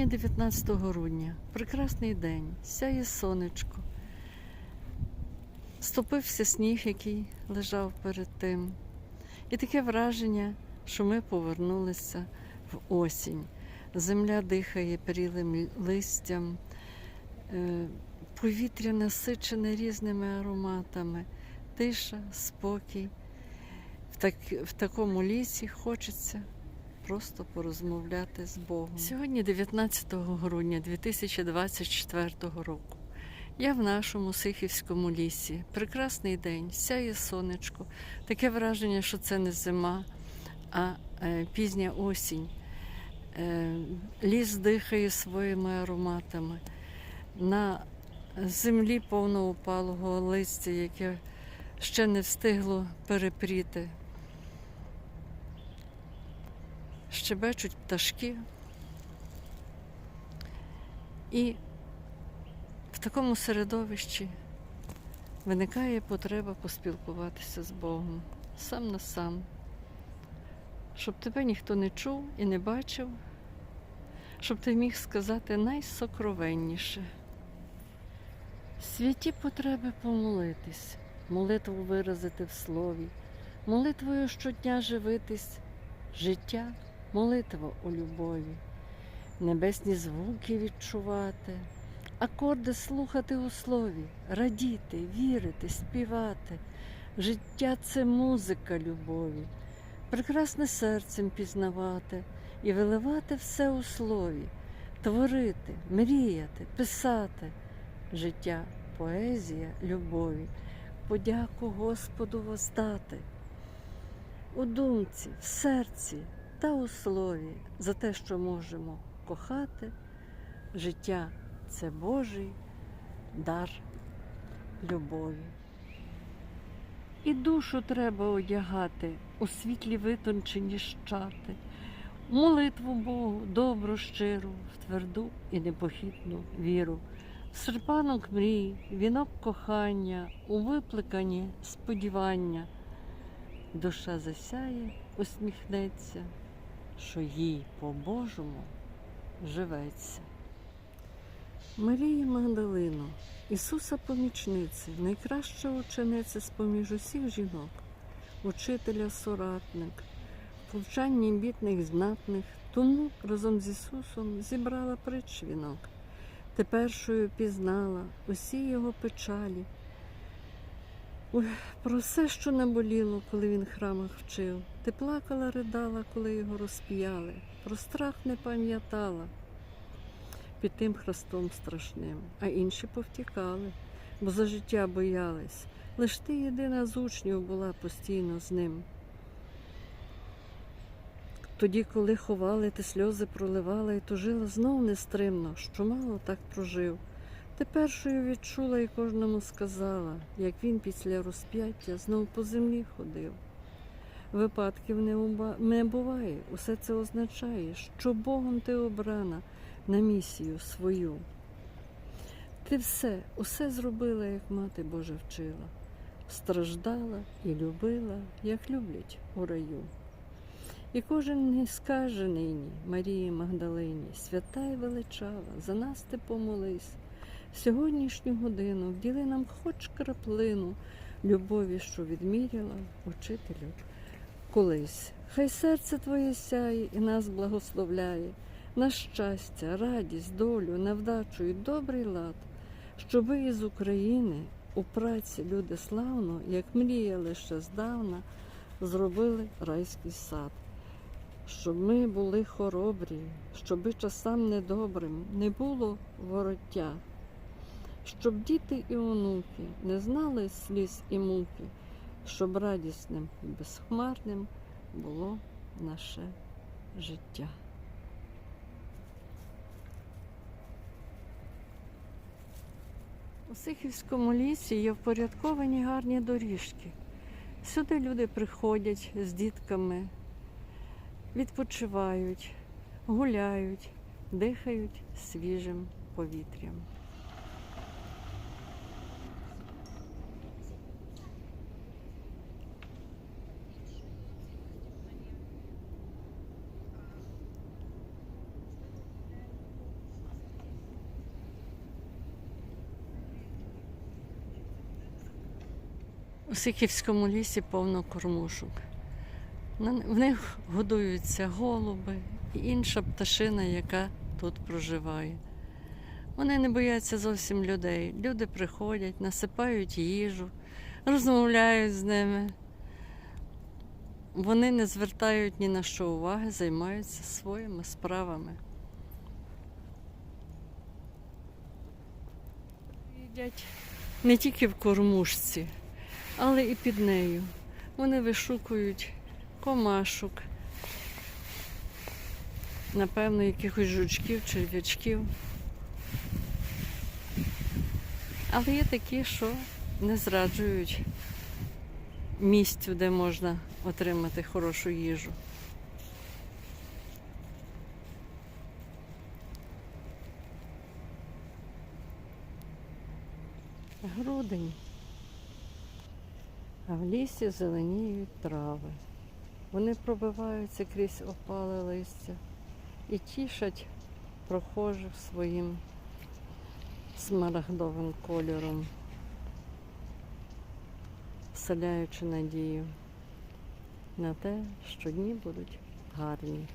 Сьогодні 19 грудня, прекрасний день, сяє сонечко. Стопився сніг, який лежав перед тим. І таке враження, що ми повернулися в осінь. Земля дихає прілим листям, е, повітря насичене різними ароматами, тиша, спокій. В, так, в такому лісі хочеться просто порозмовляти з Богом. Сьогодні 19 грудня 2024 року. Я в нашому Сихівському лісі. Прекрасний день, сяє сонечко. Таке враження, що це не зима, а е, пізня осінь. Е, ліс дихає своїми ароматами. На землі повно упалого листя, яке ще не встигло перепріти. Щебечуть пташки. І в такому середовищі виникає потреба поспілкуватися з Богом сам на сам, щоб тебе ніхто не чув і не бачив, щоб ти міг сказати найсокровенніше. Святі потреби помолитись, молитву виразити в слові, молитвою щодня живитись, життя, молитва у любові, небесні звуки відчувати, акорди слухати у слові, радіти, вірити, співати. Життя це музика любові, прекрасне серцем пізнавати і виливати все у слові, творити, мріяти, писати. Життя, поезія любові, подяку Господу воздати. У думці, в серці та у слові за те, що можемо кохати. Життя це Божий дар любові. І душу треба одягати у світлі витончені щати, молитву Богу, добру, щиру, в тверду і непохитну віру, в серпанок мрій, вінок кохання, у випликані сподівання. Душа засяє, усміхнеться, що їй по-божому живеться. Марія Магдалино, Ісуса помічниці, найкраща учениця з-поміж усіх жінок, учителя соратник, повчанні бідних знатних, тому разом з Ісусом зібрала притч вінок. Ти першою пізнала усі його печалі. Ой, про все, що наболіло, коли він в храмах вчив. Ти плакала, ридала, коли його розп'яли, про страх не пам'ятала під тим хрестом страшним, а інші повтікали, бо за життя боялись. Лиш ти єдина з учнів була постійно з ним. Тоді, коли ховали, ти сльози проливала і тужила знов нестримно, що мало так прожив. Ти першою відчула і кожному сказала, як він після розп'яття знов по землі ходив. Випадків не, уба... не буває, усе це означає, що Богом ти обрана на місію свою. Ти все, усе зробила, як мати Божа вчила, страждала і любила, як люблять у раю. І кожен не скаже нині Марії Магдалині, свята й величава, за нас ти помолись. Сьогоднішню годину вділи нам хоч краплину любові, що відміряла учителю колись. Хай серце твоє сяє і нас благословляє на щастя, радість, долю, на вдачу і добрий лад, щоби із України у праці люди славно, як мріяли ще здавна, зробили райський сад. Щоб ми були хоробрі, щоби часам недобрим не було вороття, щоб діти і онуки не знали сліз і муки, щоб радісним і безхмарним було наше життя. У Сихівському лісі є впорядковані гарні доріжки. Сюди люди приходять з дітками, відпочивають, гуляють, дихають свіжим повітрям. У Сихівському лісі повно кормушок. В них годуються голуби і інша пташина, яка тут проживає. Вони не бояться зовсім людей. Люди приходять, насипають їжу, розмовляють з ними. Вони не звертають ні на що уваги, займаються своїми справами. Їдять не тільки в кормушці, але і під нею. Вони вишукують комашок, напевно, якихось жучків, черв'ячків. Але є такі, що не зраджують місцю, де можна отримати хорошу їжу. Грудень. А в лісі зеленіють трави. Вони пробиваються крізь опале листя і тішать прохожих своїм смарагдовим кольором, вселяючи надію на те, що дні будуть гарні.